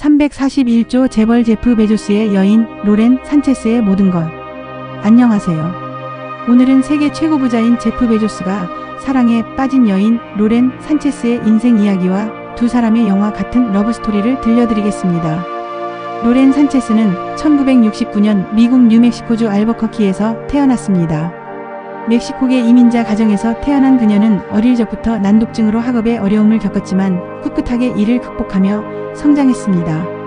341조 재벌 제프 베조스의 여인 로렌 산체스의 모든 것. 안녕하세요. 오늘은 세계 최고 부자인 제프 베조스가 사랑에 빠진 여인 로렌 산체스의 인생 이야기와 두 사람의 영화 같은 러브스토리를 들려드리겠습니다. 로렌 산체스는 1969년 미국 뉴멕시코주 알버커키에서 태어났습니다. 멕시코계 이민자 가정에서 태어난 그녀는 어릴 적부터 난독증으로 학업에 어려움을 겪었지만 꿋꿋하게 이를 극복하며 성장했습니다.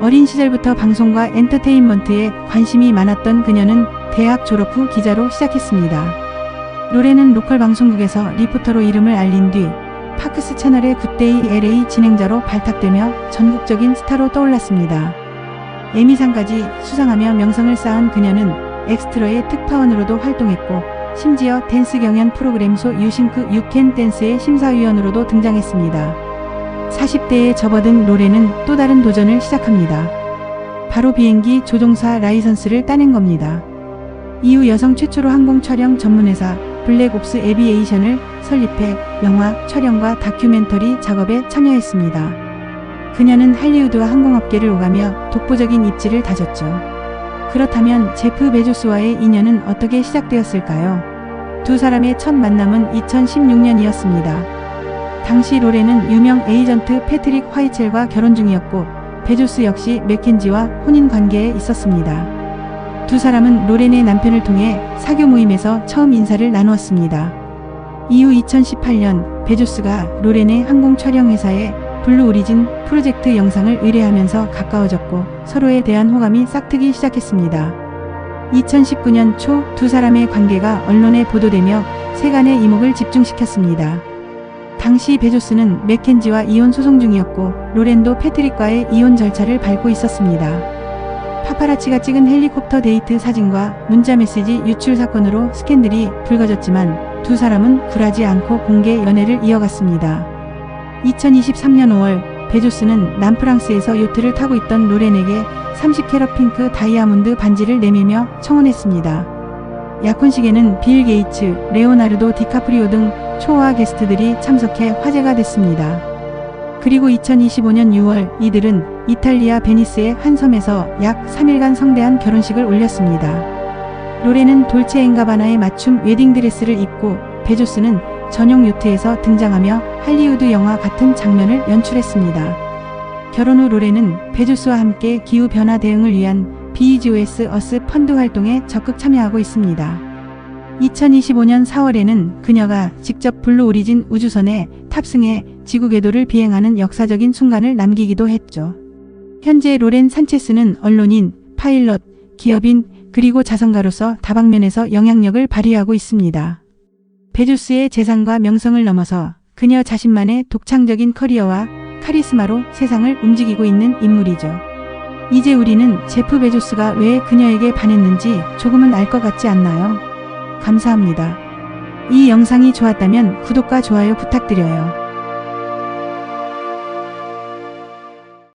어린 시절부터 방송과 엔터테인먼트에 관심이 많았던 그녀는 대학 졸업 후 기자로 시작했습니다. 로렌은 로컬 방송국에서 리포터로 이름을 알린 뒤 파크스 채널의 굿데이 LA 진행자로 발탁되며 전국적인 스타로 떠올랐습니다. 에미상까지 수상하며 명성을 쌓은 그녀는 엑스트로의 특파원으로도 활동했고 심지어 댄스 경연 프로그램 소 유싱크 유캔 댄스의 심사위원으로도 등장했습니다. 40대에 접어든 로렌은 또 다른 도전을 시작합니다. 바로 비행기 조종사 라이선스를 따낸 겁니다. 이후 여성 최초로 항공 촬영 전문회사 블랙옵스 에비에이션을 설립해 영화 촬영과 다큐멘터리 작업에 참여했습니다. 그녀는 할리우드와 항공업계를 오가며 독보적인 입지를 다졌죠. 그렇다면 제프 베조스와의 인연은 어떻게 시작되었을까요? 두 사람의 첫 만남은 2016년이었습니다. 당시 로렌은 유명 에이전트 패트릭 화이첼과 결혼 중이었고 베조스 역시 맥켄지와 혼인 관계에 있었습니다. 두 사람은 로렌의 남편을 통해 사교 모임에서 처음 인사를 나누었습니다. 이후 2018년 베조스가 로렌의 항공 촬영 회사에 블루 오리진 프로젝트 영상을 의뢰하면서 가까워졌고 서로에 대한 호감이 싹트기 시작했습니다. 2019년 초 두 사람의 관계가 언론에 보도되며 세간의 이목을 집중시켰습니다. 당시 베조스는 맥켄지와 이혼 소송 중이었고 로렌도 패트릭과의 이혼 절차를 밟고 있었습니다. 파파라치가 찍은 헬리콥터 데이트 사진과 문자 메시지 유출 사건으로 스캔들이 불거졌지만 두 사람은 굴하지 않고 공개 연애를 이어갔습니다. 2023년 5월 베조스는 남프랑스에서 요트를 타고 있던 로렌에게 30캐럿 핑크 다이아몬드 반지를 내밀며 청혼했습니다. 약혼식에는 빌 게이츠, 레오나르도 디카프리오 등 초호화 게스트들이 참석해 화제가 됐습니다. 그리고 2025년 6월 이들은 이탈리아 베니스의 한 섬에서 약 3일간 성대한 결혼식을 올렸습니다. 로렌은 돌체 앵가바나의 맞춤 웨딩드레스를 입고 베조스는 전용 요트에서 등장하며 할리우드 영화 같은 장면을 연출했습니다. 결혼 후 로렌은 베조스와 함께 기후 변화 대응을 위한 BGOS 어스 펀드 활동에 적극 참여하고 있습니다. 2025년 4월에는 그녀가 직접 블루 오리진 우주선에 탑승해 지구 궤도를 비행하는 역사적인 순간을 남기기도 했죠. 현재 로렌 산체스는 언론인, 파일럿, 기업인, 그리고 자선가로서 다방면에서 영향력을 발휘하고 있습니다. 베조스의 재산과 명성을 넘어서 그녀 자신만의 독창적인 커리어와 카리스마로 세상을 움직이고 있는 인물이죠. 이제 우리는 제프 베조스가 왜 그녀에게 반했는지 조금은 알 것 같지 않나요? 감사합니다. 이 영상이 좋았다면 구독과 좋아요 부탁드려요.